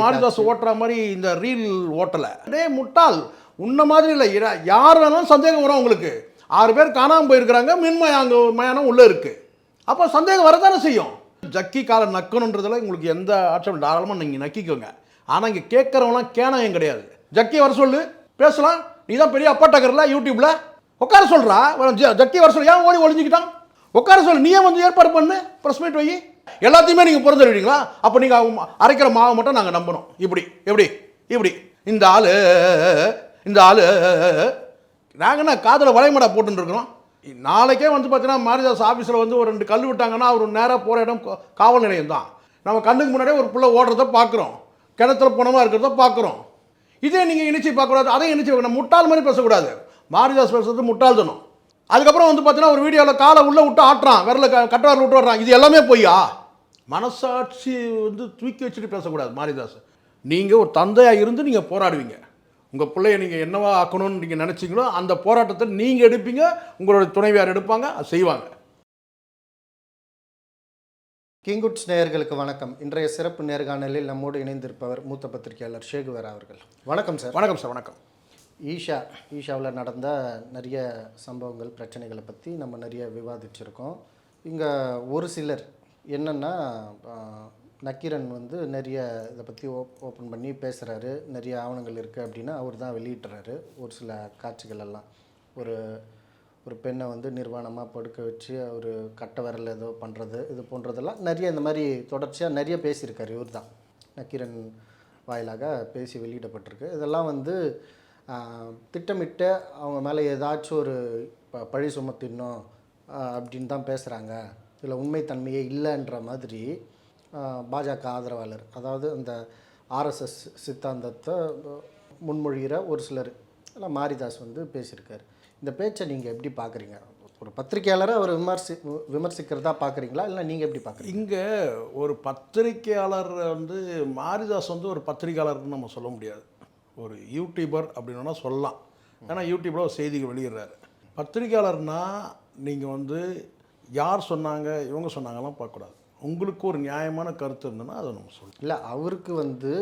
மாரிதாஸ் ஓட்டுற மாதிரி இந்த ரீல் ஓட்டலை. டே முட்டாள் உன்ன மாதிரி இல்லை. யார் வேணாலும் சந்தேகம் வரும் உங்களுக்கு. ஆறு பேர் காணாமல் போயிருக்கிறாங்க மின்மயாங்க மயானம் உள்ளே இருக்குது அப்போ சந்தேகம் வரதானே செய்யும்? ஜக்கி காலை நக்கணுன்றதுல உங்களுக்கு எந்த ஆட்சம் தாராளமாக நீங்கள் நக்கிக்கோங்க. ஆனால் இங்கே கேட்குறவங்களாம் கேனாயம் கிடையாது. ஜக்கி வர சொல்லு. பேசலாம். நீ தான் பெரிய அப்பாட்டக்கர்ல யூடியூப்பில் உட்கார சொல்கிறா ஜக்கி வர சொல்லு. ஏன் ஓடி ஒழிஞ்சிக்கிட்டான் உட்கார சொல்லு. நீயே வந்து ஏற்பாடு பண்ணு? ப்ரெஸ் மீட் வை. எல்லாத்தையுமே நீங்கள் புரிஞ்சுடுவீங்களா அப்போ நீங்கள் அரைக்கிற மாவை மட்டும் நாங்கள் நம்பணும். இப்படி எப்படி இப்படி. இந்த ஆள் இந்த ஆள். நாங்கள் என்ன காதில் வளைமடா போட்டுன்னு இருக்கிறோம்? நாளைக்கே வந்து பார்த்தீங்கன்னா மாரிதாஸ் ஆஃபீஸில் வந்து ஒரு ரெண்டு கல் விட்டாங்கன்னா அவர் நேராக போகிற இடம் காவல் நிலையம் தான் நம்ம கண்ணுக்கு முன்னாடியே ஒரு பிள்ளை ஓடுறத பார்க்குறோம் கிணத்துல போனமாக இருக்கிறத பார்க்குறோம் இதே நீங்கள் இணைச்சி பார்க்கக்கூடாது அதையும் இணைச்சி பார்க்கணும். முட்டாள் மாதிரி பேசக்கூடாது. மாரிதாஸ் பேசுறது முட்டாள்தனம். அதுக்கப்புறம் வந்து பார்த்தீங்கன்னா ஒரு வீடியோவில் காலை உள்ளே விட்டு ஆட்டுறான். விரல க கட்டவரில் விட்டு வர்றான். இது எல்லாமே பொய்யா? மனசாட்சி வந்து தூக்கி வச்சுட்டு பேசக்கூடாது மாரிதாஸ். நீங்கள் ஒரு தந்தையாக இருந்து நீங்கள் போராடுவீங்க. உங்கள் பிள்ளைய நீங்கள் என்னவா ஆக்கணும்னு நீங்கள் நினச்சிங்களோ அந்த போராட்டத்தை நீங்கள் எடுப்பீங்க உங்களோட துணைவியார் எடுப்பாங்க அது செய்வாங்க. கிங்குட்ஸ் நேயர்களுக்கு வணக்கம். இன்றைய சிறப்பு நேர்காணலில் நம்மோடு இணைந்திருப்பவர் மூத்த பத்திரிகையாளர் ஷேகுவர் அவர்கள். வணக்கம் சார். வணக்கம் சார். வணக்கம். ஈஷா ஈஷாவில் நடந்த நிறைய சம்பவங்கள் பிரச்சனைகளை பற்றி நம்ம நிறைய விவாதிச்சிருக்கோம். இங்கே ஒரு சிலர் என்னென்னா நக்கீரன் வந்து நிறைய இதை பற்றி ஓப் ஓப்பன் பண்ணி பேசுகிறாரு நிறைய ஆவணங்கள் இருக்குது அப்படின்னா அவர் தான் வெளியிட்டுறாரு ஒரு சில காட்சிகள் எல்லாம். ஒரு ஒரு பெண்ணை வந்து நிர்வாணமாக படுக்க வச்சு அவர் கட்ட விரல் ஏதோ பண்ணுறது இது போன்றதெல்லாம் நிறைய இந்த மாதிரி தொடர்ச்சியாக நிறைய பேசியிருக்கார் இவர் தான். நக்கீரன் வாயிலாக பேசி வெளியிடப்பட்டிருக்கு. இதெல்லாம் வந்து திட்டமிட்ட திட்டமிட்டு அவங்க மேலே ஏதாச்சும் ஒரு ப- பழி சுமத்திடணும் அப்படின்னு தான் பேசுகிறாங்க இதில் உண்மைத்தன்மையே இல்லைன்ற மாதிரி பாஜக ஆதரவாளர் அதாவது அந்த ஆர்எஸ்எஸ் சித்தாந்தத்தை முன்மொழிகிற ஒரு சிலர் எல்லாம் மாரிதாஸ் வந்து பேசியிருக்காரு. இந்த பேச்சை நீங்கள் எப்படி பார்க்குறீங்க? ஒரு பத்திரிக்கையாளரை அவர் விமர்சி விமர்சிக்கிறதா பார்க்குறீங்களா? இல்லை நீங்கள் எப்படி பார்க்குறீங்க? இங்கே ஒரு பத்திரிக்கையாளர் வந்து மாரிதாஸ் வந்து ஒரு பத்திரிகையாளர்னு நம்ம சொல்ல முடியாது. ஒரு யூடியூபர் அப்படின்னா சொல்லலாம். ஏன்னா யூடியூப்பில் ஒரு செய்திகள் வெளியிடுறாரு. பத்திரிகையாளர்னால் நீங்கள் வந்து யார் சொன்னாங்க இவங்க சொன்னாங்கலாம் பார்க்கக்கூடாது. உங்களுக்கு ஒரு நியாயமான கருத்து இருந்ததுன்னா அதை நம்ம சொல்லலாம் இல்லை அவருக்கு வந்து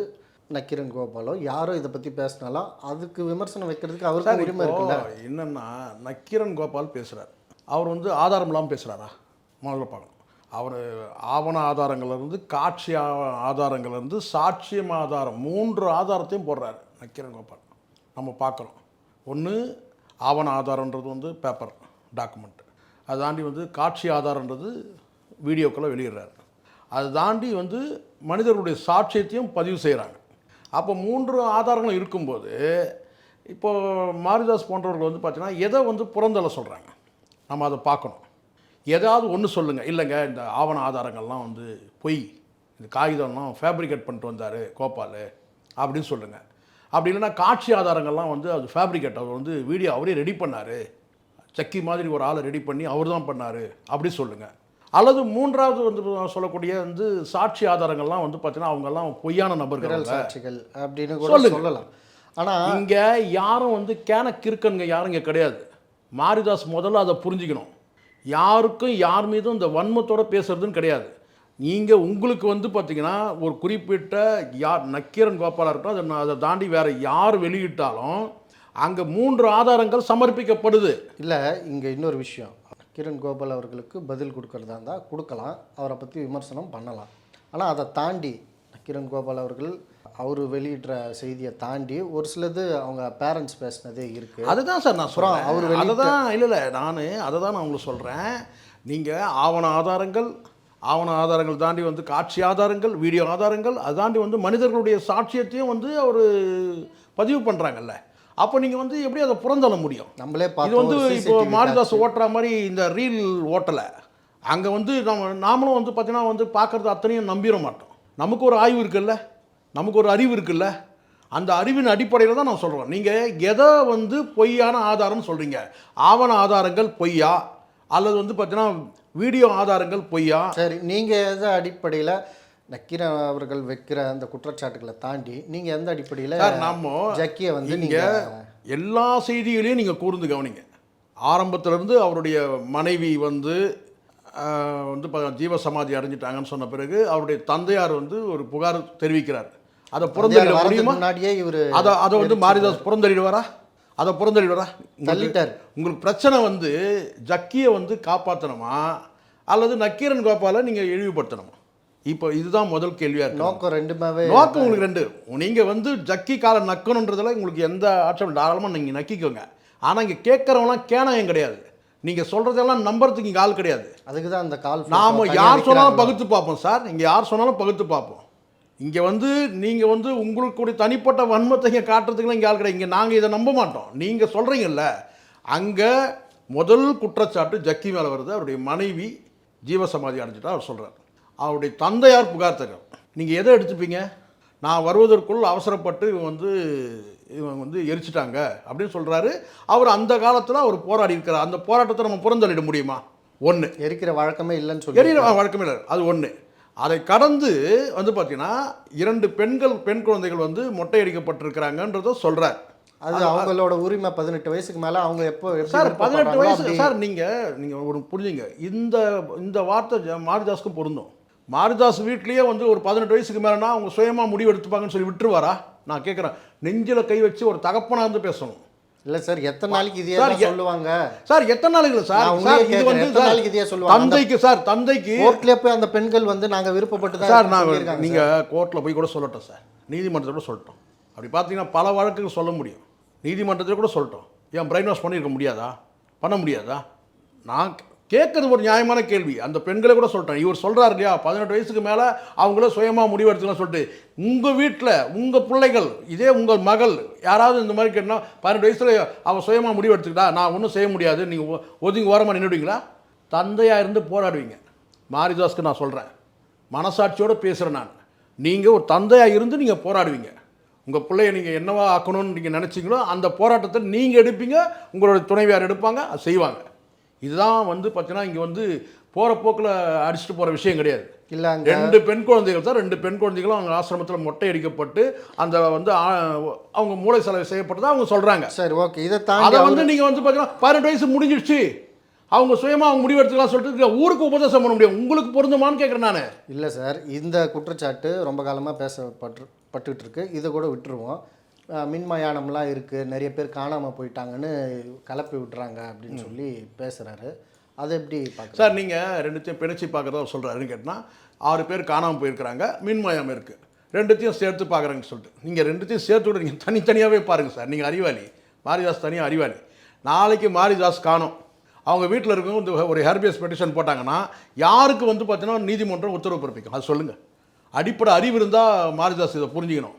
நக்கீரன் கோபாலோ யாரோ இதை பற்றி பேசினாலும் அதுக்கு விமர்சனம் வைக்கிறதுக்கு அவருக்கு உரிமை இருக்குல்ல? என்னன்னா நக்கீரன் கோபால் பேசுகிறார் அவர் வந்து ஆதாரம் இல்லாமல் பேசுகிறாரா முதல்ல பார்க்கணும். அவர் ஆவண ஆதாரங்கள்லேருந்து காட்சி ஆதாரங்கள்லேருந்து சாட்சியம் ஆதாரம் மூன்று ஆதாரத்தையும் போடுறாரு நக்கீரன் கோபால். நம்ம பார்க்குறோம். ஒன்று ஆவண ஆதாரன்றது வந்து பேப்பர் டாக்குமெண்ட் அதை தாண்டி வந்து காட்சி ஆதாரன்றது வீடியோக்களை வெளியிடுறாரு. அதை தாண்டி வந்து மனிதர்களுடைய சாட்சியத்தையும் பதிவு செய்கிறாங்க. அப்போ மூன்று ஆதாரங்களும் இருக்கும்போது இப்போது மாரிதாஸ் போன்றவர்கள் வந்து பார்த்தீங்கன்னா எதை வந்து புறந்தள்ள சொல்கிறாங்க நம்ம அதை பார்க்கணும். எதாவது ஒன்று சொல்லுங்கள் இல்லைங்க இந்த ஆவண ஆதாரங்கள்லாம் வந்து பொய். இந்த காகிதம்லாம் ஃபேப்ரிகேட் பண்ணிட்டு வந்தார் கோபால் அப்படின்னு சொல்லுங்கள் அப்படி இல்லைன்னா காட்சி ஆதாரங்கள்லாம் வந்து அது ஃபேப்ரிகேட் அவர் வந்து வீடியோ அவரே ரெடி பண்ணார். சக்கி மாதிரி ஒரு ஆளை ரெடி பண்ணி அவர் தான் பண்ணார். அப்படி சொல்லுங்கள் அல்லது மூன்றாவது வந்து சொல்லக்கூடிய வந்து சாட்சி ஆதாரங்கள்லாம் வந்து பார்த்தீங்கன்னா அவங்கெல்லாம் பொய்யான நபர்கள் சாட்சிகள் அப்படின்னு கூட. சொல்லலாம். ஆனால் இங்க யாரும் வந்து கேன கிறுக்கனுங்க யாரும் இங்கே கிடையாது. மாரிதாஸ் முதல்ல அதை புரிஞ்சுக்கணும். யாருக்கும் யார் மீதும் இந்த வன்மத்தோட பேசுறதுன்னு கிடையாது. நீங்கள் உங்களுக்கு வந்து பார்த்தீங்கன்னா ஒரு குறிப்பிட்ட யார் நக்கீரன் கோபாலாக இருக்கட்டும் அதை அதை தாண்டி வேற யார் வெளியிட்டாலும் அங்கே மூன்று ஆதாரங்கள் சமர்ப்பிக்கப்படுது. இல்லை இங்கே இன்னொரு விஷயம். கிரண் கோபால் அவர்களுக்கு பதில் கொடுக்கறதா இருந்தால் கொடுக்கலாம். அவரை பற்றி விமர்சனம் பண்ணலாம். ஆனால் அதை தாண்டி கிரண் கோபால் அவர்கள் அவர் வெளியிடுற செய்தியை தாண்டி ஒரு சிலது அவங்க பேரண்ட்ஸ் பேசினதே இருக்குது அதுதான் சார் நான் சொல்கிறேன் அவர் அதை தான் இல்லை இல்லை நான் அதை தான் நான் உங்களுக்கு சொல்கிறேன் நீங்கள் ஆவண ஆதாரங்கள் ஆவண ஆதாரங்கள் தாண்டி வந்து காட்சி ஆதாரங்கள் வீடியோ ஆதாரங்கள் அது தாண்டி வந்து மனிதர்களுடைய சாட்சியத்தையும் வந்து அவர் பதிவு பண்ணுறாங்கல்ல அப்போ நீங்கள் வந்து எப்படி அதை புறந்தள்ள முடியும்? நம்மளே இது வந்து இப்போ மாரிதாஸ். ஓட்டுற மாதிரி இந்த ரீல் ஓட்டலை. அங்கே வந்து நம்ம நாமளும் வந்து பார்த்தீங்கன்னா வந்து பார்க்குறது அத்தனையும் நம்பிட மாட்டோம். நமக்கு ஒரு ஆய்வு இருக்குல்ல? நமக்கு ஒரு அறிவு இருக்குல்ல? அந்த அறிவின் அடிப்படையில் தான் நான் சொல்கிறோம் நீங்கள் எதை வந்து பொய்யான ஆதாரம்னு சொல்கிறீங்க ஆவண ஆதாரங்கள் பொய்யா? அல்லது வந்து பார்த்தீங்கன்னா வீடியோ ஆதாரங்கள் பொய்யா? சரி நீங்கள் எந்த அடிப்படையில் நக்கீரன் அவர்கள் வைக்கிற அந்த குற்றச்சாட்டுகளை தாண்டி நீங்கள் எந்த அடிப்படையில் சார் நாம ஜக்கியை வந்து நீங்கள் எல்லா செய்திகளையும் நீங்கள் கூர்ந்து கவனிங்க. ஆரம்பத்திலிருந்து அவருடைய மனைவி வந்து வந்து ஜீவ சமாதி அடைஞ்சிட்டாங்கன்னு சொன்ன பிறகு அவருடைய தந்தையார் வந்து ஒரு புகார் தெரிவிக்கிறார். அதை முடியுமா? முன்னாடியே இவர் அதை அதை வந்து மாரிதாஸ் புறந்தள்ளிடுவாரா? அதை உங்களுக்கு- தள்ளிட்டார். உங்களுக்கு பிரச்சனை வந்து ஜக்கியை வந்து காப்பாற்றணுமா அல்லது நக்கீரன் கோபாலை நீங்கள் இழிவுபடுத்தணுமா? இப்போ இதுதான் முதல் கேள்வியாக இருக்கு நோக்கம் ரெண்டுமாவே நோக்கம் உங்களுக்கு ரெண்டு. நீங்கள் வந்து ஜக்கி காலை நக்கணுன்றதுல உங்களுக்கு எந்த ஆட்சேபம் தாராளமாக நீங்கள் நக்கிக்கோங்க. ஆனால் இங்கே கேட்குறவங்களாம் கேனாயம் கிடையாது. நீங்கள் சொல்கிறதெல்லாம் நம்புறதுக்கு இங்கே ஆள் கிடையாது. அதுக்கு தான் அந்த கால் நாம யார் சொன்னாலும் பகுத்து பார்ப்போம் சார். இங்கே யார் சொன்னாலும் பகுத்து பார்ப்போம். இங்கே வந்து நீங்கள் வந்து உங்களுக்கு தனிப்பட்ட வன்மத்தை இங்கே காட்டுறதுக்குலாம் இங்கே ஆள் கிடையாது. இங்கே நாங்கள் இதை நம்ப மாட்டோம். நீங்கள் சொல்கிறீங்கல்ல அங்கே முதல் குற்றச்சாட்டு ஜக்கி மேலே வருது. அவருடைய மனைவி ஜீவசமாதி அடைஞ்சிட்டா அவர் சொல்கிறார் அவருடைய தந்தையார் புகார் தரும் நீங்கள் எதை எடுத்துப்பீங்க? நான் வருவதற்குள் அவசரப்பட்டு இவன் வந்து இவன் வந்து எரிச்சிட்டாங்க அப்படின்னு சொல்கிறாரு அவர் அந்த காலத்தில் அவர் போராடி இருக்கிறார். அந்த போராட்டத்தை நம்ம புறந்தள்ளிட முடியுமா? ஒன்று எரிக்கிற வழக்கமே இல்லைன்னு சொல்லி எரியிற வழக்கமே இல்லை. அது ஒன்று அதை கடந்து வந்து பார்த்தீங்கன்னா இரண்டு பெண்கள் பெண் குழந்தைகள் வந்து மொட்டை அடிக்கப்பட்டிருக்கிறாங்கன்றத சொல்கிறார் அது அவங்களோட உரிமை பதினெட்டு வயசுக்கு மேல அவங்க எப்போ சார் பதினெட்டு வயசு சார் நீங்கள் நீங்கள் ஒரு புரிஞ்சுங்க. இந்த இந்த வார்த்தை மாரிதாஸுக்கும் பொருந்தும். மாரிதாஸ் வீட்லேயே வந்து ஒரு பதினெட்டு வயசுக்கு மேலேனா அவங்க சுயமாக முடிவு எடுத்துப்பாங்கன்னு சொல்லி விட்டுருவாரா? நான் கேட்குறேன் நெஞ்சில் கை வச்சு ஒரு தகப்பனா இருந்து பேசணும். இல்ல சார் எத்தனை நாளைக்கு எ- சொல்லுவாங்க? சார் எத்தனை நாளைக்கு சார்? சார் இது. வந்து நாளைக்கு இதையே சொல்லுவாங்க? தந்தைக்கு சார் தந்தைக்கு கோர்ட்லயே போய் அந்த பெண்கள் வந்து நாங்க விருப்பப்பட்டு தான் சார் நான் நீங்கள் கோர்ட்டில் போய் கூட சொல்லட்டும் சார். நீதிமன்றத்தில் கூட சொல்லட்டும். அப்படி பார்த்தீங்கன்னா பல வழக்குகள் சொல்ல முடியும். நீதிமன்றத்தில் கூட சொல்லட்டும். ஏன் பிரைன் வாஷ் பண்ணியிருக்க முடியாதா? பண்ண முடியாதா? நான் கேட்குறது ஒரு நியாயமான கேள்வி. அந்த பெண்களை கூட சொல்கிறேன் இவர் சொல்கிறார் இல்லையா? பதினெட்டு வயசுக்கு மேலே அவங்களே சுயமாக முடிவெடுத்துக்கலாம் சொல்லிட்டு. உங்கள் வீட்டில் உங்கள் பிள்ளைகள் இதே உங்கள் மகள் யாராவது இந்த மாதிரி கேட்டால் பதினெட்டு வயசில் அவள் சுயமாக முடிவெடுத்துக்கிட்டா நான் ஒன்றும் செய்ய முடியாது. நீங்கள் ஒதுங்கி ஓரமாக நின்றுடுவீங்களா தந்தையாக இருந்து போராடுவீங்க. மாரிதாஸ்க்கு நான் சொல்கிறேன் மனசாட்சியோடு பேசுகிறேன் நான். நீங்கள் ஒரு தந்தையாக இருந்து நீங்கள் போராடுவீங்க. உங்கள் பிள்ளைய நீங்கள் என்னவா ஆக்கணும்னு நீங்கள் நினச்சிங்களோ அந்த போராட்டத்தை நீங்கள் எடுப்பீங்க. உங்களோட துணைவியார் எடுப்பாங்க அது செய்வாங்க. இதுதான் வந்து பார்த்தீங்கன்னா இங்கே வந்து போகிற போக்கில் அடிச்சுட்டு போகிற விஷயம் கிடையாது. இல்ல ரெண்டு பெண் குழந்தைகள் தான் ரெண்டு பெண் குழந்தைகளும் அவங்க ஆசிரமத்தில் மொட்டை அடிக்கப்பட்டு அந்த வந்து அவங்க மூளை செலவு செய்யப்பட்டதா அவங்க சொல்கிறாங்க சரி ஓகே. இதை அதை வந்து நீங்கள் வந்து பார்த்தீங்கன்னா பதினெட்டு வயசு முடிஞ்சிடுச்சு அவங்க சுயமாக அவங்க முடிவெடுத்துக்கலாம் சொல்லிட்டு ஊருக்கு உபதேசம் பண்ண முடியும் உங்களுக்கு பொருந்துமான்னு கேட்குறேன் நான். இல்லை சார். இந்த குற்றச்சாட்டு ரொம்ப காலமாக பேசப்பட்டு பட்டுட்டு இருக்கு. இதை கூட விட்டுருவோம். மின்மயானம்லாம் இருக்குது நிறைய பேர் காணாமல் போயிட்டாங்கன்னு கலப்பி விட்றாங்க அப்படின்னு சொல்லி பேசுகிறாரு அதை எப்படி பார்க்க சார் நீங்கள் ரெண்டுத்தையும் பிணைச்சி பார்க்குறதா சொல்கிறாருன்னு கேட்டால் ஆறு பேர் காணாமல் போயிருக்கிறாங்க மின்மயம் இருக்குது ரெண்டுத்தையும் சேர்த்து பார்க்குறேன்னு சொல்லிட்டு. நீங்கள் ரெண்டுத்தையும் சேர்த்து விட நீங்கள் தனித்தனியாகவே பாருங்கள் சார். நீங்கள் அறிவாளி. மாரிதாஸ் தனியாக அறிவாளி. நாளைக்கு மாரிதாஸ் காணும். அவங்க வீட்டில் இருக்கவங்க வந்து ஒரு ஹெர்பியஸ் பெட்டிஷன் போட்டாங்கன்னா யாருக்கு வந்து பார்த்தீங்கன்னா நீதிமன்றம் உத்தரவு பிறப்பிக்கும். அது சொல்லுங்கள் அடிப்படை அறிவு இருந்தால் மாரிதாஸ் இதை புரிஞ்சுக்கணும்.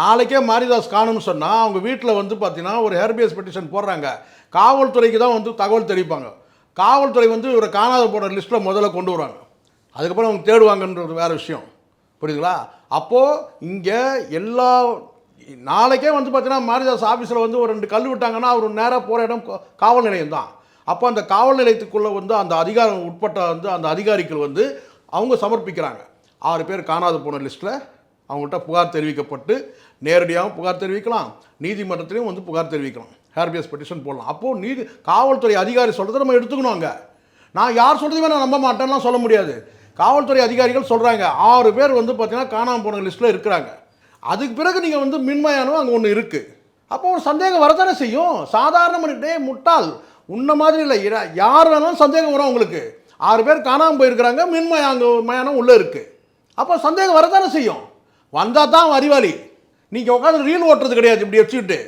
நாளைக்கே மாரிதாஸ் காணும்னு சொன்னால் அவங்க வீட்டில் வந்து பார்த்தீங்கன்னா ஒரு ஹெர்பியஸ் பெட்டிஷன் போடுறாங்க. காவல்துறைக்கு தான் வந்து தகவல் தெரிவிப்பாங்க. காவல்துறை வந்து இவரை காணாத போன லிஸ்ட்டில் முதல்ல கொண்டு வராங்க அதுக்கப்புறம் அவங்க தேடுவாங்கன்றது வேறு விஷயம். புரியுதுங்களா? அப்போது இங்கே எல்லா நாளைக்கே வந்து பார்த்தீங்கன்னா மாரிதாஸ் ஆஃபீஸில் வந்து ஒரு ரெண்டு கல் விட்டாங்கன்னா அவர் நேராக போகிற இடம் காவல் நிலையம் தான். அப்போ அந்த காவல் நிலையத்துக்குள்ளே வந்து அந்த அதிகாரம் உட்பட்ட வந்து அந்த அதிகாரிகள் வந்து அவங்க சமர்ப்பிக்கிறாங்க. ஆறு பேர் காணாத போன லிஸ்ட்டில் அவங்கள்ட்ட புகார் தெரிவிக்கப்பட்டு நேரடியாகவும் புகார் தெரிவிக்கலாம் நீதிமன்றத்திலையும் வந்து புகார் தெரிவிக்கலாம். ஹேர்பியஸ் பெட்டிஷன் போடலாம். அப்போது நீதி காவல்துறை அதிகாரி சொல்கிறத நம்ம எடுத்துக்கணும் அங்கே. நான் யார் சொல்கிறதுமே நான் நம்ப மாட்டேன்லாம் சொல்ல முடியாது. காவல்துறை அதிகாரிகள் சொல்கிறாங்க ஆறு பேர் வந்து பார்த்தீங்கன்னா காணாமல் போன லிஸ்ட்டில் இருக்கிறாங்க. அதுக்கு பிறகு நீங்கள் வந்து மின்மயானம் அங்கே ஒன்று இருக்குது அப்போ ஒரு சந்தேகம் வரதானே செய்யும்? சாதாரண மனிதே முட்டாள் உன்ன மாதிரி இல்லை. யார் வேணாலும் சந்தேகம் வரும் உங்களுக்கு. ஆறு பேர் காணாமல் போயிருக்கிறாங்க. மின்மயாங்க மயானம் உள்ளே இருக்குது அப்போ சந்தேகம் வரதானே செய்யும். வந்தால் தான் அறிவாளி. நீங்கள் உட்காந்து ரீல் ஓட்டுறது கிடையாது இப்படி வச்சுக்கிட்டு.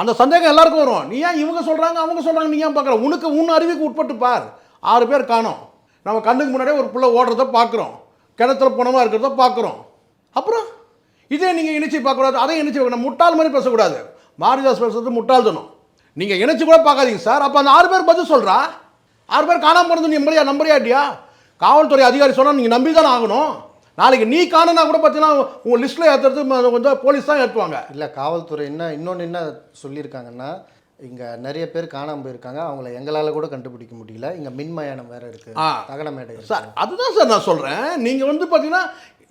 அந்த சந்தேகம் எல்லாருக்கும் வரும். நீ ஏன் இவங்க சொல்கிறாங்க அவங்க சொல்கிறாங்க நீ ஏன் பார்க்குற? உனக்கு உன் அறிவுக்கு உட்பட்டு பார். ஆறு பேர் காணோம். நம்ம கண்ணுக்கு முன்னாடியே ஒரு பிள்ளை ஓடுறத பார்க்குறோம். கிணத்துல புணமாக இருக்கிறத பார்க்குறோம். அப்புறம்? இதே நீங்கள் இணைச்சி பார்க்கக்கூடாது அதையும் இணைச்சி பார்க்கணும். முட்டாள் மாதிரி பேசக்கூடாது. மாரிதாஸ் பேசுறது முட்டாள்தனம். நீங்கள் இணைச்சி கூட பார்க்காதீங்க சார். அப்போ அந்த ஆறு பேர் பதில் சொல்கிறா ஆறு பேர் காணாமல் போனது நீ நம்பரியா நம்பறியா இல்லையா காவல்துறை அதிகாரி சொன்னால் நீங்கள் நம்பி தானே ஆகணும். நாளைக்கு நீ காணுனா கூட பார்த்தீங்கன்னா உங்கள் லிஸ்ட்டில் ஏற்றுறது கொஞ்சம் போலீஸ் தான் ஏற்றுவாங்க இல்லை காவல்துறை என்ன இன்னொன்று என்ன சொல்லியிருக்காங்கன்னா இங்கே நிறைய பேர் காணாமல் போயிருக்காங்க. அவங்கள எங்களால் கூட கண்டுபிடிக்க முடியல. இங்கே மின்மயானம் வேற இருக்கு. ஆ. தகனமேடை இருக்கு. சார் அதுதான் சார் நான் சொல்கிறேன் நீங்கள் வந்து பார்த்தீங்கன்னா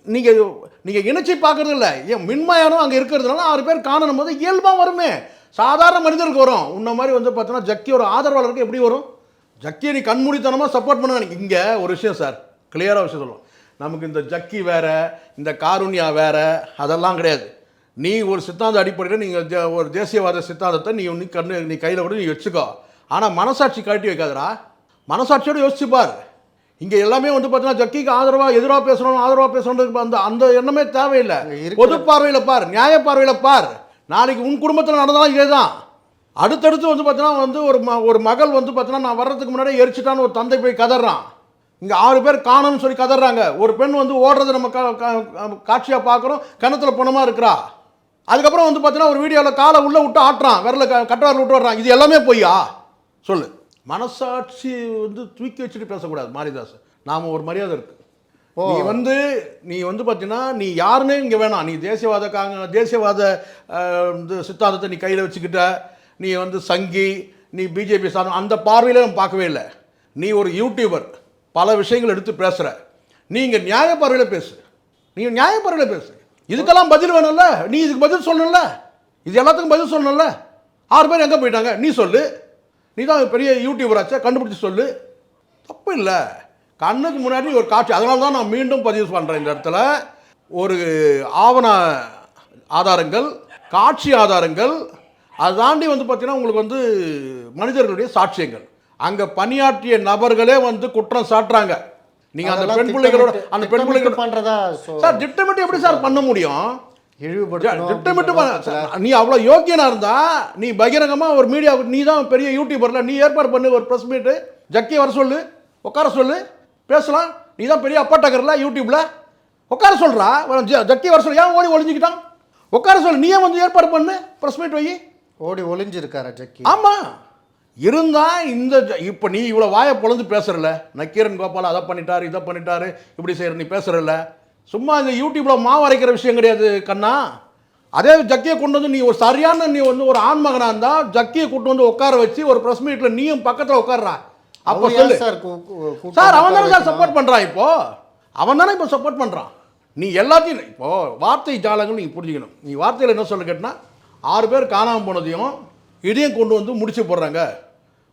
நீங்கள் நீங்கள் இணைச்சி பார்க்கறது இல்லை. ஏன் மின்மயானம் அங்கே இருக்கிறதுனால ஆறு பேர் காணணும் போது இயல்பாக வருமே. சாதாரண மனிதருக்கு வரும். உன்ன மாதிரி வந்து பார்த்தீங்கன்னா ஜக்கி ஒரு ஆதரவாளருக்கு எப்படி வரும்? ஜக்கியை நீ கண்மூடித்தனமாக சப்போர்ட் பண்ண இங்கே ஒரு விஷயம் சார். கிளியராக விஷயம் சொல்லுவோம் நமக்கு இந்த ஜக்கி வேற இந்த காருண்யா வேற அதெல்லாம் கிடையாது. நீ ஒரு சித்தாந்த அடிப்படையில் நீங்கள் ஒரு தேசியவாத சித்தாந்தத்தை நீ நீ கண்ணு நீ கையில் கூட நீ வச்சுக்கோ. ஆனால் மனசாட்சி காட்டி வைக்காதடா. மனசாட்சியோடு யோசிச்சு பார். இங்கே எல்லாமே வந்து பார்த்தீங்கன்னா ஜக்கிக்கு ஆதரவாக எதிராக பேசணும் ஆதரவாக பேசணும் அந்த அந்த எண்ணமே தேவையில்லை. பொது பார்வையில் பார் நியாய பார்வையில் பார். நாளைக்கு உன் குடும்பத்தில் நடந்தாலும் இதே தான் அடுத்தடுத்து வந்து பார்த்தீங்கன்னா வந்து ஒரு ம ஒரு மகள் வந்து பார்த்தீங்கன்னா நான் வர்றதுக்கு முன்னாடியே எரிச்சிட்டான்னு ஒரு தந்தை போய் கதறான். இங்கே ஆறு பேர் காணோம்னு சொல்லி கதறாங்க. ஒரு பெண் வந்து ஓடுறதை நம்ம காட்சியாக பார்க்குறோம். கிணத்துல பணமாக இருக்கிறா. அதுக்கப்புறம் வந்து பார்த்தீங்கன்னா ஒரு வீடியோவில் காலை உள்ளே விட்டு ஆட்டுறான். விரல க கட்டவரில் விட்டு வர்றான். இது எல்லாமே பொய்யா? சொல்லு. மனசாட்சி வந்து தூக்கி வச்சுட்டு பேசக்கூடாது மாரிதாஸ். நாம ஒரு மரியாதை இருக்கு. நீ வந்து நீ வந்து பார்த்தீங்கன்னா நீ யாருன்னே இங்கே வேணாம். நீ தேசியவாத காங்க தேசியவாத சித்தாந்தத்தை நீ கையில் வச்சுக்கிட்ட. நீ வந்து சங்கி நீ பிஜேபி சாதம் அந்த பார்வையில் நம்ம பார்க்கவே இல்லை. நீ ஒரு யூடியூபர் பல விஷயங்கள் எடுத்து பேசுகிற நீங்கள் நியாயப்பார்வையில் பேசு. நீங்கள் நியாயப்பார்வையில் பேசு. இதுக்கெல்லாம் பதில் வேணும்ல? நீ இதுக்கு பதில் சொல்லணும்ல? இது எல்லாத்துக்கும் பதில் சொல்லணும்ல? ஆறு பேர் எங்கே போயிட்டாங்க? நீ சொல்லு. நீ தான் பெரிய யூடியூபராச்சா கண்டுபிடிச்சி சொல்லு. தப்பு இல்லை. கண்ணுக்கு முன்னாடி ஒரு காட்சி. அதனால தான் நான் மீண்டும் பதிவு பண்ணுறேன் இந்த இடத்துல. ஒரு ஆவண ஆதாரங்கள் காட்சி ஆதாரங்கள் அதை தாண்டி வந்து பார்த்திங்கன்னா உங்களுக்கு வந்து மனிதர்களுடைய சாட்சியங்கள். அங்கே பணியாற்றிய நபர்களே வந்து குற்றம் சாட்டுறாங்க. நீங்கள் அந்த பெண் பிள்ளைகளோட அந்த பெண் பிள்ளைகளோட பண்றதா சொ- சார் திட்டமிட்டு எப்படி சார் பண்ண முடியும்? திட்டமிட்டு நீ அவ்வளோ யோக்கியனா இருந்தா நீ பகிரங்கமா ஒரு மீடியா நீ தான் பெரிய யூடியூபர்ல நீ ஏற்பாடு பண்ணு ஒரு ப்ரெஸ் மீட்டு ஜக்கி வர சொல்லு உட்கார சொல்லு பேசலாம். நீ தான் பெரிய அப்பாட்டக்கர்ல யூடியூப்ல உட்கார சொல்றா வர ஜ- ஜக்கி வர சொல்லு. ஏன் ஓடி ஒளிஞ்சுக்கிட்டான்? உட்கார சொல்லு. நீயே வந்து ஏற்பாடு பண்ணு? ப்ரெஸ் மீட் வை. ஓடி ஒளிஞ்சிருக்காரு ஜக்கி? ஆமா. இருந்தா இந்த ஜ- இப்ப நீ இவ்வளவு வாயை பொழந்து பேசுறல நக்கீரன் கோபால் அதை பண்ணிட்டாரு இதை பண்ணிட்டாரு இப்படி செய்யற நீ பேசுறல சும்மா இந்த யூடியூப்ல மாவு அரைக்கிற விஷயம் கிடையாது கண்ணா. அதே ஜக்கியை கொண்டு வந்து நீ ஒரு சரியான நீ வந்து ஒரு ஆண்மகனா இருந்தா ஜக்கியை கூட்டு வந்து உட்கார வச்சு ஒரு பிரஸ் மீட்ல நீயும் பக்கத்துல உட்கார்றா. அப்ப சொல்லு. சார் அவன் தானே சார் சப்போர்ட் பண்றான் இப்போ? அவன் தானே இப்போ சப்போர்ட் பண்றான். நீ எல்லாத்தையும் இப்போ வார்த்தை ஜாலங்கள் நீங்க புரிஞ்சுக்கணும். நீ வார்த்தையில் என்ன சொல்ல கேட்டினா ஆறு பேர் காணாமல் போனதையும் இதையும் கொண்டு வந்து முடிச்சு போடுறாங்க.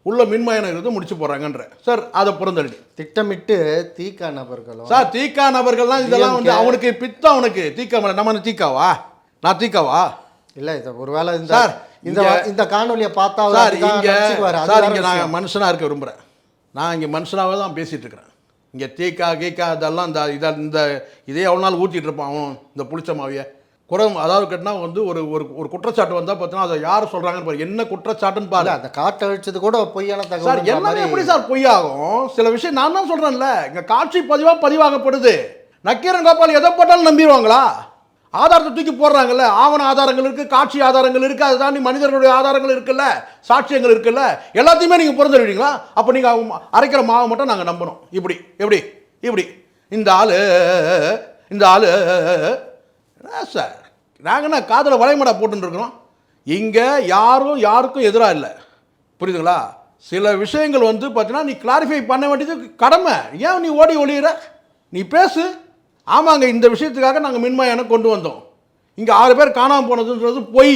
உள்ள மின்மயனம் இருந்து முடிச்சு போடுறாங்கன்ற சார் அதை புறந்தள்ளி. திட்டமிட்டு தீக்கா நபர்களும் சார் தீக்கா நபர்கள்லாம் இதெல்லாம் வந்து. அவனுக்கு பித்தம் அவனுக்கு. தீக்கா நம்ம தீக்காவா? நான் தீக்காவா? இல்ல இது ஒருவேளை இந்த சார், இந்த இந்த காணொலியை பார்த்தா சார் இங்க சார் இங்க. நான் மனுஷனா இருக்க விரும்புறேன். நான் இங்க மனுஷனாவே தான் பேசிட்டு இருக்கிறேன். இங்க தீக்கா கீக்கா இதெல்லாம் இந்த இதை இந்த இதே நாள் ஊத்திட்டு இருப்பான் அவன் இந்த புளிச்ச மாவிய. குறம் அதாவது கேட்டினா வந்து ஒரு ஒரு ஒரு குற்றச்சாட்டு வந்தா பார்த்தீங்கன்னா அதை யார் சொல்றாங்கன்னு பாரு. என்ன குற்றச்சாட்டுன்னு பாரு. அந்த காட்ட அழிச்சது கூட பொய்யான சார் தகவல் எல்லாமே எப்படி சார் பொய்யாகும்? சில விஷயம் நான் தான் சொல்றேன்ல. இங்க காட்சி பதிவா பதிவாகப்படுது. நக்கீரன் கோபால் எதை போட்டாலும் நம்பிடுவாங்களா? ஆதாரத்தை தூக்கி போடுறாங்கல்ல. ஆவண ஆதாரங்கள் இருக்கு காட்சி ஆதாரங்கள் இருக்கு. அதை தாண்டி மனிதர்களுடைய ஆதாரங்கள் இருக்குல்ல சாட்சியங்கள் இருக்குல்ல. எல்லாத்தையுமே நீங்க புரிஞ்சுடுவீங்களா அப்ப நீங்க அவங்க அரைக்கிற மாவை மட்டும் நாங்க நம்பணும். இப்படி எப்படி இப்படி. இந்த ஆளு இந்த ஆளு சார். நாங்கள் என்ன காதில் வளைமடா போட்டுன்னு இருக்கிறோம் இங்கே யாரும் யாருக்கும் எதிராக இல்லை. புரியுதுங்களா? சில விஷயங்கள் வந்து பார்த்தீங்கன்னா நீ கிளாரிஃபை பண்ண வேண்டியது கடமை. ஏன் நீ ஓடி ஒளியிற? நீ பேசு. ஆமாங்க இந்த விஷயத்துக்காக நாங்கள் மின்மயானம் கொண்டு வந்தோம். இங்கே ஆறு பேர் காணாமல் போனதுன்றது பொய்.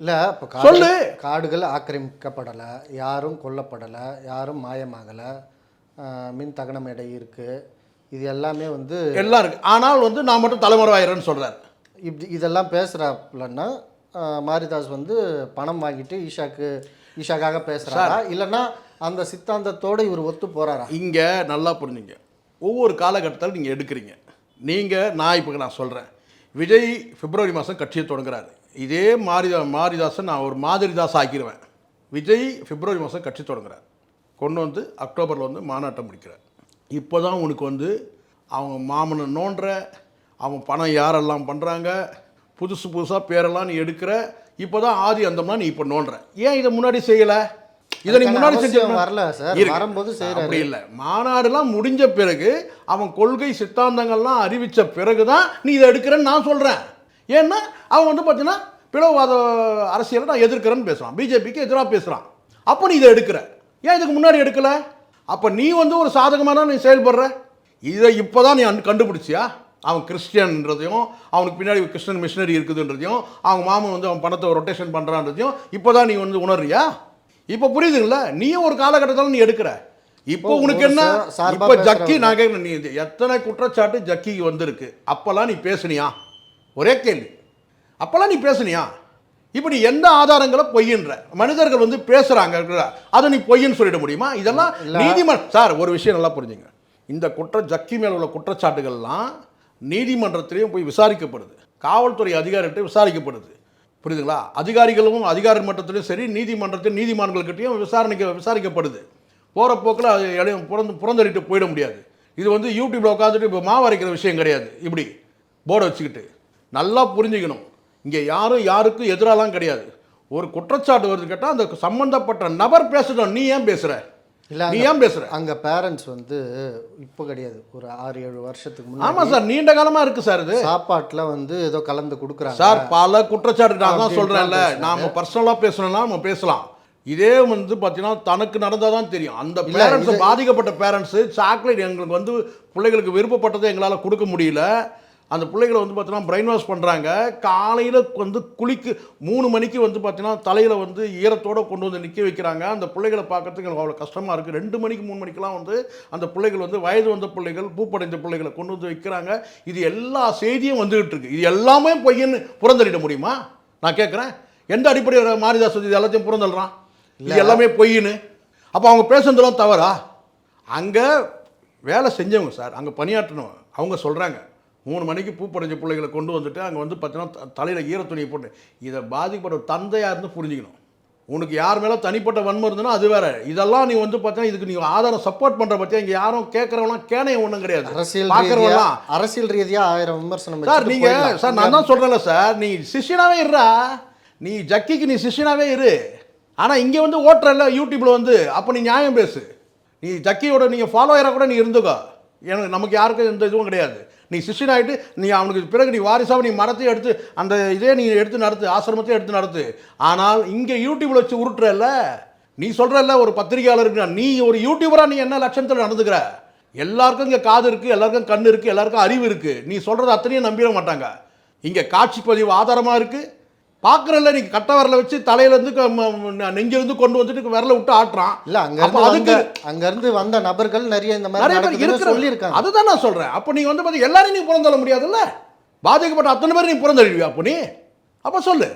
இல்ல இப்ப சொல்லு. காடுகள் ஆக்கிரமிக்கப்படல. யாரும் கொல்லப்படல. யாரும் மாயமாகல. மின் தகன மேடை இருக்கு. இது எல்லாமே வந்து எல்லாம் இருக்கு. ஆனால் வந்து நான் மட்டும் தலைமுறை ஆயிரேன்னு சொல்கிறார் இப்படி இதெல்லாம் பேசுகிறாப்புலன்னா மாரிதாஸ் வந்து பணம் வாங்கிட்டு ஈஷாக்கு ஈஷாக்காக பேசுகிறாரா இல்லைன்னா அந்த சித்தாந்தத்தோட இவர் ஒத்து போறாரா? இங்கே நல்லா புரிஞ்சுங்க. ஒவ்வொரு காலகட்டத்தில் நீங்கள் எடுக்கிறீங்க. நீங்கள் நான் இப்போ நான் சொல்கிறேன் விஜய் பிப்ரவரி மாதம் கட்சியை தொடங்குறாரு. இதே மாரிதா மாரிதாசன் நான் ஒரு மாதிரிதாஸ் ஆக்கிடுவேன் விஜய் பிப்ரவரி மாதம் கட்சி தொடங்குறார். கொண்டு வந்து அக்டோபரில் வந்து மாநாட்டம் முடிக்கிறார். இப்போ தான் உனக்கு வந்து அவங்க மாமனை நோண்டுற அவன் பணம் யாரெல்லாம் பண்ணுறாங்க புதுசு புதுசாக பேரெல்லாம் நீ எடுக்கிற. இப்போ தான் ஆதி அந்தம்லாம் நீ இப்போ நோண்டுற ஏன் இதை முன்னாடி செய்யலை? இதை நீ முன்னாடி செஞ்சு வரல சார். வரும்போது அப்படி இல்லை. மாநாடுலாம் முடிஞ்ச பிறகு அவன் கொள்கை சித்தாந்தங்கள்லாம் அறிவித்த பிறகு தான் நீ இதை எடுக்கிறேன்னு நான் சொல்கிறேன் ஏன்னா அவன் வந்து பார்த்தீங்கன்னா பிளவுவாத அரசியலை நான் எதிர்க்கிறேன்னு பேசுகிறான் பிஜேபிக்கு எதிராக பேசுகிறான் அப்போ நீ இதை எடுக்கிற. ஏன் இதுக்கு முன்னாடி எடுக்கல? அப்போ நீ வந்து ஒரு சாதகமாக நீ செயல்படுற. இதை இப்போ தான் நீ கண்டுபிடிச்சியா? அவன் கிறிஸ்டியன்றதையும் அவனுக்கு பின்னாடி கிறிஸ்டியன் மிஷினரி இருக்குதுன்றதையும் அவங்க மாமன் வந்து அவன் பணத்தை ரொட்டேஷன் பண்ணுறான்றதையும் இப்போ தான் நீ வந்து உணர்றியா? இப்போ புரியுதுங்களா? நீயும் ஒரு காலகட்டத்தில் நீ எடுக்கிற. இப்போ உனக்கு என்ன? இப்போ ஜக்கி. நான் கேட்குறேன் நீ எத்தனை குற்றச்சாட்டு ஜக்கிக்கு வந்திருக்கு? அப்போல்லாம் நீ பேசுனியா? ஒரே கேள்வி. அப்போல்லாம் நீ பேசுனியா? இப்போ நீ எந்த ஆதாரங்களை பொய்யின்ற? மனிதர்கள் வந்து பேசுறாங்க அதை நீ பொய்ன்னு சொல்லிட முடியுமா? இதெல்லாம் நீதிமன்றம் சார் ஒரு விஷயம் நல்லா புரிஞ்சுங்க. இந்த குற்ற ஜக்கி மேல உள்ள குற்றச்சாட்டுகள்லாம் நீதிமன்றத்திலையும் போய் விசாரிக்கப்படுது. காவல்துறை அதிகாரிகிட்ட விசாரிக்கப்படுது. புரியுதுங்களா? அதிகாரிகளும் அதிகாரி மட்டத்திலையும் சரி நீதிமன்றத்தில் நீதிமன்றங்கள்கிட்டையும் விசாரணைக்கு விசாரிக்கப்படுது. போகிற போக்கில் அது இடையும் புறந்து புறந்தறிட்டு போயிட முடியாது. இது வந்து யூடியூப்பில் உட்காந்துட்டு இப்போ மாவு அரைக்கிற விஷயம் கிடையாது. இப்படி போர்டை வச்சுக்கிட்டு நல்லா புரிஞ்சுக்கணும். இங்கே யாரும் யாருக்கும் எதிராலாம் கிடையாது. ஒரு குற்றச்சாட்டு வருது கேட்டால் அந்த சம்மந்தப்பட்ட நபர் பேசணும் நீ ஏன் பேசுகிற இல்ல நீ ஏன் பேசுற? அங்க பேரண்ட்ஸ் வந்து இப்போ கிடையாது. ஒரு ஆறு ஏழு வருஷத்துக்கு முன்னாடி ஆமா சார் நீண்ட காலமா இருக்கு சார் இது. சாப்பாட்டுல வந்து ஏதோ கலந்து கொடுக்குறாங்க. சார் பல குற்றச்சாட்டு நான் தான் தான் நாம பர்சனலா பேசணும்னா நம்ம பேசலாம். இதே வந்து பார்த்தீங்கன்னா தனக்கு நடந்தால் தான் தெரியும். அந்த பேரண்ட்ஸ் பாதிக்கப்பட்ட பேரண்ட்ஸ் சாக்லேட் எங்களுக்கு வந்து பிள்ளைகளுக்கு விருப்பப்பட்டதை எங்களால் கொடுக்க முடியல. அந்த பிள்ளைகளை வந்து பார்த்தீங்கன்னா பிரெயின் வாஷ் பண்ணுறாங்க காலையில் வந்து குளிக்கு மூணு மணிக்கு வந்து பார்த்தீங்கன்னா தலையில் வந்து ஈரத்தோட கொண்டு வந்து நிற்க வைக்கிறாங்க. அந்த பிள்ளைகளை பார்க்கறதுக்கு எனக்கு அவ்வளோ கஷ்டமாக இருக்குது ரெண்டு மணிக்கு மூணு மணிக்கெல்லாம் வந்து அந்த பிள்ளைகள் வந்து வயது வந்த பிள்ளைகள் பூப்படைந்த பிள்ளைகளை கொண்டு வந்து வைக்கிறாங்க. இது எல்லா செய்தியும் வந்துகிட்டு இருக்கு. இது எல்லாமே பொய்யன்னு புறந்தள்ளிட முடியுமா? நான் கேட்குறேன் எந்த அடிப்படையில் மாரிதாஸ் இது எல்லாத்தையும் புறந்தள்ளுறான்? இது எல்லாமே பொய்ன்னு அப்போ அவங்க பேசுனதெல்லாம் தவறா? அங்கே வேலை செஞ்சவங்க சார் அங்கே பணியாற்றணும் அவங்க சொல்கிறாங்க மூணு மணிக்கு பூ படைஞ்ச பிள்ளைகளை கொண்டு வந்துட்டு அங்கே வந்து பார்த்தீங்கன்னா தலையில் ஈரத்துணியை போட்டு இதை பாதிக்கப்பட்ட தந்தையாக இருந்து புரிஞ்சுக்கணும். உனக்கு யார் மேலே தனிப்பட்ட வன்மை இருந்ததுன்னா அது வேற. இதெல்லாம் நீ வந்து பார்த்தீங்கன்னா இதுக்கு நீ ஆதாரம் சப்போர்ட் பண்ணுற பற்றியா இங்கே யாரும் கேட்குறவங்களாம் கேனையும் ஒன்றும் கிடையாது. அரசியல் பார்க்குறவங்களாம் அரசியல் ரீதியா ஆயிரம் விமர்சனம் சார் வச்சுட்டு நீங்க போயிடலாம். சார் நான் தான் சொல்றேன்ல சார். நீ சிஷ்யனாவே இருடா. நீ ஜக்கிக்கு நீ சிஷ்யனாவே இரு. ஆனா இங்க வந்து ஓட்டுறல யூடியூப்ல வந்து. அப்ப நீ நியாயம் பேசு. நீ ஜக்கியோட நீங்க ஃபாலோயரா கூட நீ இருந்துக்கோ. எனக்கு நமக்கு யாருக்கும் எந்த இதுவும் கிடையாது. நீ சிஷ்யனாயிட்டு நீ அவனுக்கு பிறகு நீ வாரிசாக நீ மரத்தையும் எடுத்து அந்த இதே நீ எடுத்து நடத்து ஆசிரமத்தையும் எடுத்து நடத்து. ஆனால் இங்கே யூடியூப்பில் வச்சு உருட்டுறல்ல? நீ சொல்கிறல்ல ஒரு பத்திரிகையாளருக்கு நீ ஒரு யூடியூபராக நீ என்ன லட்சணத்தில் நடந்துக்கிற? எல்லாருக்கும் இங்கே காது இருக்குது எல்லாருக்கும் கண் இருக்குது எல்லாருக்கும் அறிவு இருக்குது நீ சொல்கிறது அத்தனையும் நம்பிட மாட்டாங்க. இங்கே காட்சி பதிவு ஆதாரமாக இருக்குது பார்க்குறல்ல நீ கட்ட விரல வச்சு தலையிலேருந்து நெஞ்சிலிருந்து கொண்டு வந்துட்டு விரல விட்டு ஆட்டுறான். இல்ல அங்க அதுக்கு வந்த அங்க இருந்து வந்த நபர்கள் நிறைய இந்த மாதிரி நிறைய பேர் இருக்கிற சொல்லியிருக்காங்க. அதுதான் நான் சொல்கிறேன் அப்போ நீ வந்து பார்த்து எல்லாரையும் நீ புறந்தள்ள முடியாதுல்ல? பாதிக்கப்பட்ட அத்தனை பேர் நீ புறந்தள்ளிடுவியா அப்போ நீ? அப்போ சொல்லு.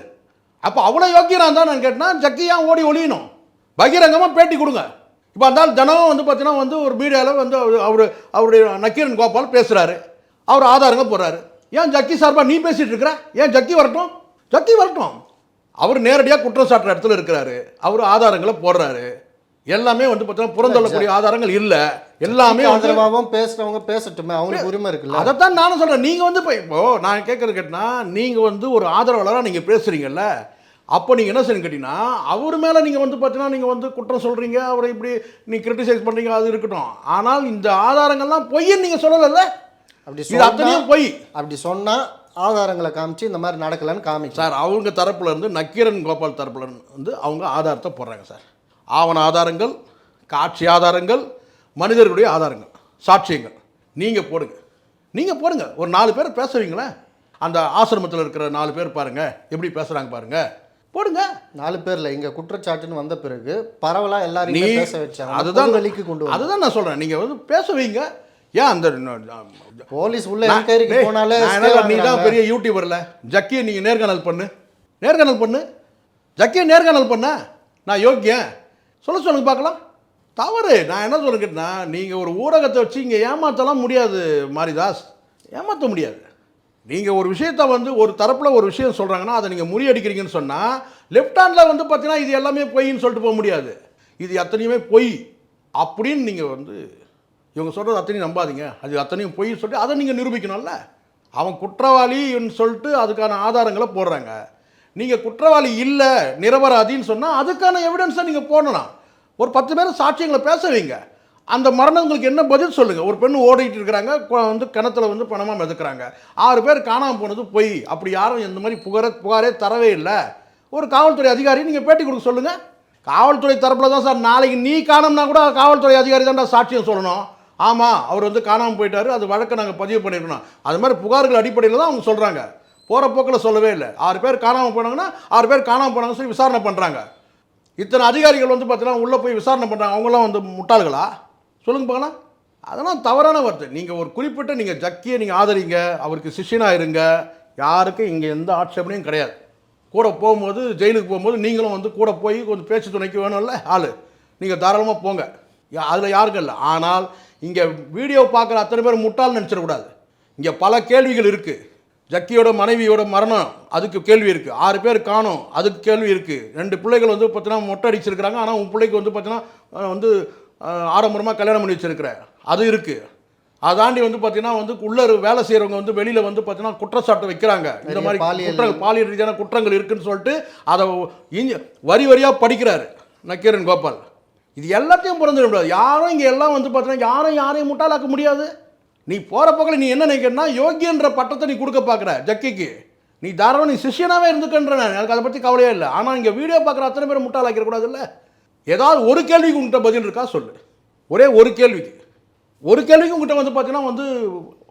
அப்போ அவ்வளோ யோக்கியனா இருந்தால் நான் கேட்டேன்னா ஜக்கியா ஓடி ஒளியணும். பகிரங்கமாக பேட்டி கொடுங்க. இப்போ அந்த தினமும் வந்து பார்த்தீங்கன்னா வந்து ஒரு மீடியாவில் வந்து அவர் அவருடைய நக்கீரன் கோபால் பேசுகிறாரு அவர் ஆதாரங்க போடுறாரு. ஏன் ஜக்கி சார்பா நீ பேசிட்டு இருக்கிற? ஏன் ஜக்கி வரட்டும்? ஜக்கி வரட்டும். அவர் நேரடியாக குற்றம் சாட்டுற இடத்துல இருக்கிறாரு. அவர் ஆதாரங்களை போடுறாரு. எல்லாமே வந்து பார்த்தீங்கன்னா புறந்தள்ளக்கூடிய ஆதாரங்கள் இல்லை. எல்லாமே ஆதரவாகவும் பேசுறவங்க பேசட்டுமே அவங்களுக்கு உரிமை இருக்குல்ல? அதைத்தான் நானும் சொல்றேன். நீங்க வந்து இப்போ இப்போ நான் கேட்கறது கேட்டினா நீங்க வந்து ஒரு ஆதரவாளராக நீங்க பேசுறீங்கல்ல அப்போ நீங்க என்ன செய்யணும் கேட்டீங்கன்னா அவர் மேல நீங்க வந்து பார்த்தீங்கன்னா நீங்க வந்து குற்றம் சொல்றீங்க அவரை இப்படி நீ கிரிட்டிசைஸ் பண்றீங்க அது இருக்கட்டும். ஆனால் இந்த ஆதாரங்கள்லாம் பொய்ன்னு நீங்க சொல்லலைல்ல. அப்படி இது அத்தனையும் பொய். அப்படி சொன்னா ஆதாரங்களை காமிச்சு இந்த மாதிரி நடக்கலன்னு காமிச்சு. சார் அவங்க தரப்புல இருந்து நக்கீரன் கோபால் தரப்புல இருந்து அவங்க ஆதாரத்தை போடுறாங்க சார். ஆவண ஆதாரங்கள் காட்சி ஆதாரங்கள் மனிதர்களுடைய ஆதாரங்கள் சாட்சியங்கள். நீங்கள் போடுங்க. நீங்கள் போடுங்க. ஒரு நாலு பேர் பேச வைங்களேன். அந்த ஆசிரமத்தில் இருக்கிற நாலு பேர் பாருங்க. எப்படி பேசுகிறாங்க பாருங்க. போடுங்க. நாலு பேர்ல இங்க குற்றச்சாட்டுன்னு வந்த பிறகு பரவலா நீ எல்லாரையுமே பேச வச்சாங்க. அதுதான் வெளிக்கு கொண்டு வந்து அதுதான் நான் சொல்கிறேன் நீங்கள் வந்து பேச வைங்க. ஏன் அந்த போலீஸ் உள்ள என்கொயரிக்கு போனாலே நீ தான். பெரிய யூடியூபர்ல ஜக்கியை நீங்கள் நேர்காணல் பண்ணு. நேர்காணல் பண்ணு. ஜக்கியை நேர்காணல் பண்ண. நான் யோக்கியன். சொல்ல சொல்லுங்க பார்க்கலாம். தவறு. நான் என்ன சொல்ல கேட்டேன்னா நீங்கள் ஒரு ஊடகத்தை வச்சு இங்கே ஏமாற்றலாம் முடியாது மாரிதாஸ். ஏமாற்ற முடியாது. நீங்கள் ஒரு விஷயத்தை வந்து ஒரு தரப்பில் ஒரு விஷயம் சொல்கிறாங்கன்னா அதை நீங்கள் முறியடிக்கிறீங்கன்னு சொன்னால் லெஃப்ட் ஹேண்டில் வந்து பார்த்தீங்கன்னா இது எல்லாமே பொய்ன்னு சொல்லிட்டு போக முடியாது. இது அத்தனையுமே பொய். அப்படின்னு நீங்கள் வந்து இவங்க சொல்கிறது அத்தனையும் நம்பாதீங்க. அது அத்தனையும் பொய் சொல்லிட்டு அதை நீங்கள் நிரூபிக்கணும்ல. அவன் குற்றவாளின்னு சொல்லிட்டு அதுக்கான ஆதாரங்களை போடுறாங்க. நீங்கள் குற்றவாளி இல்லை நிரபராதின்னு சொன்னால் அதுக்கான எவிடன்ஸை நீங்கள் போடணும். ஒரு பத்து பேர் சாட்சியங்களை பேச வைங்க. அந்த மரணங்களுக்கு என்ன பதில் சொல்லுங்கள் ஒரு பெண் ஓடிட்டு இருக்கிறாங்க வந்து கிணத்துல வந்து பணமாக மிதக்கிறாங்க. ஆறு பேர் காணாமல் போனது பொய். அப்படி யாரும் இந்த மாதிரி புகார புகாரே தரவே இல்லை. ஒரு காவல்துறை அதிகாரி நீங்கள் பேட்டி கொடுக்க சொல்லுங்கள் காவல்துறை தரப்பில் தான் சார் நாளைக்கு நீ காணோம்னா கூட காவல்துறை அதிகாரி தான்டா சாட்சியம் சொல்லணும். ஆமாம் அவர் வந்து காணாமல் போயிட்டார் அது வழக்கை நாங்கள் பதிவு பண்ணியிருக்கணும் அது மாதிரி புகார்கள் அடிப்படையில் தான் அவங்க சொல்கிறாங்க போகிற போக்கில் சொல்லவே இல்லை. ஆறு பேர் காணாமல் போனாங்கன்னா ஆறு பேர் காணாமல் போனாங்கன்னு சொல்லி விசாரணை பண்ணுறாங்க இத்தனை அதிகாரிகள் வந்து பார்த்தீங்கன்னா உள்ளே போய் விசாரணை பண்ணுறாங்க அவங்களாம் வந்து முட்டாள்களா? சொல்லுங்க பார்க்கலாம். அதெல்லாம் தவறான வார்த்தை. நீங்கள் ஒரு குறிப்பிட்ட நீங்கள் ஜக்கியை நீங்கள் ஆதரிங்க அவருக்கு சிஷ்யனாக இருங்க. யாருக்கும் இங்கே எந்த ஆட்சேபனையும் கிடையாது. கூட போகும்போது ஜெயிலுக்கு போகும்போது நீங்களும் வந்து கூட போய் கொஞ்சம் பேச்சு துணைக்கு வேணும்ல ஆள். நீங்கள் தாராளமாக போங்க. அதில் யாருக்கும் இல்லை. ஆனால் இங்கே வீடியோ பார்க்குற அத்தனை பேர் முட்டாள் நினச்சிடக்கூடாது. இங்கே பல கேள்விகள் இருக்குது ஜக்கியோட மனைவியோட மரணம் அதுக்கு கேள்வி இருக்குது ஆறு பேர் காணோம் அதுக்கு கேள்வி இருக்குது ரெண்டு பிள்ளைகள் வந்து பார்த்தீங்கன்னா மொட்டை அடிச்சிருக்கிறாங்க. ஆனால் உன் பிள்ளைக்கு வந்து பார்த்தீங்கன்னா வந்து ஆடம்பரமாக கல்யாணம் பண்ணி வச்சிருக்கிற. அது இருக்குது அதாண்டி வந்து பார்த்தீங்கன்னா வந்து உள்ள வேலை செய்கிறவங்க வந்து வெளியில் வந்து பார்த்தீங்கன்னா குற்றச்சாட்டு வைக்கிறாங்க. இந்த மாதிரி குற்றங்கள் பாலியல் ரீதியான குற்றங்கள் இருக்குன்னு சொல்லிட்டு அதை இஞ்சி வரி வரியாக படிக்கிறாரு. நக்கீரன் கோபால். இது எல்லாத்தையும் புரிஞ்சிட முடியாது. யாரும் இங்கே எல்லாம் வந்து பார்த்தீங்கன்னா யாரும் யாரையும் முட்டாளாக்க முடியாது. நீ போகிற பக்கம் நீ என்ன நினைக்கிறனா யோகியன்ற பட்டத்தை நீ கொடுக்க பார்க்குற ஜக்கிக்கு. நீ தாராளம் நீ சிஷியனாகவே இருந்துக்கன்ற நான். எனக்கு அதை பற்றி கவலையே இல்லை. ஆனால் இங்கே வீடியோ பார்க்குற அத்தனை பேர் முட்டாளாக்கிடக்கூடாது இல்லை ஏதாவது ஒரு கேள்விக்கு உங்கள்கிட்ட பதில் இருக்கா சொல்லு. ஒரே ஒரு கேள்விக்கு. ஒரு கேள்விக்கு உங்கள்கிட்ட வந்து பார்த்தீங்கன்னா வந்து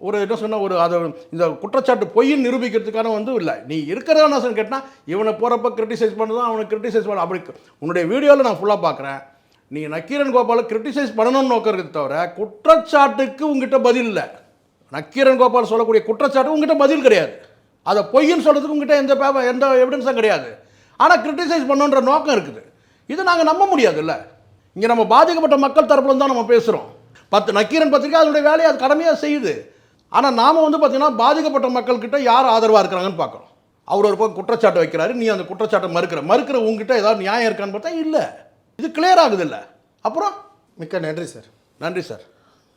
ஒரு என்ன சொன்னால் ஒரு அதை இந்த குற்றச்சாட்டு பொய்ன்னு நிரூபிக்கிறதுக்கான வந்து இல்லை. நீ இருக்கிறதா நான் கேட்டால் இவனை போகிறப்ப கிரிட்டிசைஸ் பண்ணுறதும் அவனை கிரிட்டிசைஸ் பண்ண. அப்படி உன்னுடைய வீடியோவில் நான் ஃபுல்லாக பார்க்குறேன். நீ நக்கீரன் கோபாலை கிரிட்டிசைஸ் பண்ணணும்னு நோக்கிறது தவிர குற்றச்சாட்டுக்கு உங்ககிட்ட பதில் இல்லை. நக்கீரன் கோபால் சொல்லக்கூடிய குற்றச்சாட்டு உங்ககிட்ட பதில் கிடையாது. அதை பொய்ன்னு சொல்கிறதுக்கு உங்ககிட்ட எந்த பேப்பர் எந்த எவிடன்ஸும் கிடையாது. ஆனால் கிரிட்டிசைஸ் பண்ணுன்ற நோக்கம் இருக்குது. இது நாங்கள் நம்ப முடியாதுல்ல. இங்கே நம்ம பாதிக்கப்பட்ட மக்கள் தரப்புல தான் நம்ம பேசுகிறோம் பத்து நக்கீரன் பத்திரிக்கை அதனுடைய வேலையை அது கடமையாக செய்யுது. ஆனால் நாம் வந்து பார்த்திங்கன்னா பாதிக்கப்பட்ட மக்கள்கிட்ட யார் ஆதரவாக இருக்கிறாங்கன்னு பார்க்குறோம் அவர் ஒரு பக்கம் குற்றச்சாட்டு வைக்கிறாரு நீ அந்த குற்றச்சாட்டை மறுக்கிற. மறுக்கிற உங்ககிட்ட ஏதாவது நியாயம் இருக்கான்னு பார்த்தா இல்லை. இது கிளியர் ஆகுது இல்லை அப்புறம் மிக்க நன்றி சார். நன்றி சார்.